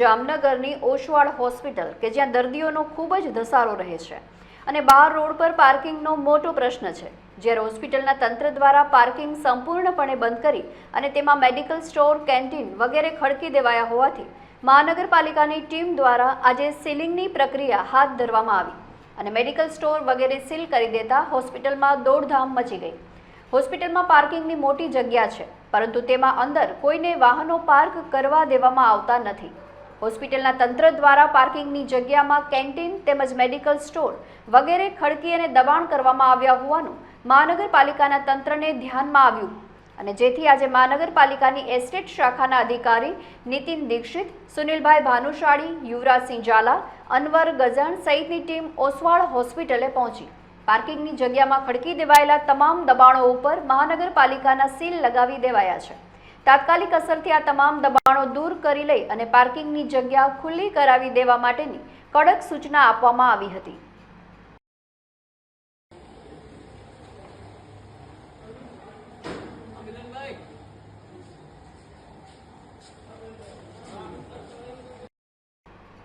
જામનગરની ઓશવાડ હોસ્પિટલ, કે જ્યાં દર્દીઓનો ખૂબ જ ધસારો રહે છે. અને બહાર રોડ પર પાર્કિંગનો મોટો પ્રશ્ન છે, જ્યારે હોસ્પિટલના તંત્ર દ્વારા પાર્કિંગ સંપૂર્ણપણે બંધ કરી અને તેમાં મેડિકલ સ્ટોર, કેન્ટીન વગેરે ખડકી દેવાયા હોવાથી મહાનગરપાલિકાની ટીમ દ્વારા આજે સીલિંગની પ્રક્રિયા હાથ ધરવામાં આવી અને મેડિકલ સ્ટોર વગેરે સીલ કરી દેતા હોસ્પિટલમાં દોડધામ મચી ગઈ. હોસ્પિટલમાં પાર્કિંગની મોટી જગ્યા છે, પરંતુ તેમાં અંદર કોઈને વાહનો પાર્ક કરવા દેવામાં આવતા નથી. હોસ્પિટલના તંત્ર દ્વારા પાર્કિંગની જગ્યામાં કેન્ટીન તેમજ મેડિકલ સ્ટોર વગેરે ખડકી અને દબાણ કરવામાં આવ્યા હોવાનું મહાનગરપાલિકાના તંત્રને ધ્યાનમાં આવ્યું. અને જેથી આજે મહાનગરપાલિકાની એસ્ટેટ શાખાના અધિકારી નીતિન દીક્ષિત, સુનિલભાઈ ભાનુશાળી, યુવરાજસિંહ ઝાલા, અનવર ગઝણ સહિતની ટીમ ઓસવાળ હોસ્પિટલે પહોંચી. પાર્કિંગની જગ્યામાં ખડકી દેવાયેલા તમામ દબાણો ઉપર મહાનગરપાલિકાના સીલ લગાવી દેવાયા છે. તાત્કાલિક અસરથી આ તમામ દબાણો દૂર કરી લઈ અને પાર્કિંગની જગ્યા ખુલ્લી કરાવી દેવા માટેની કડક સૂચના આપવામાં આવી હતી Good night.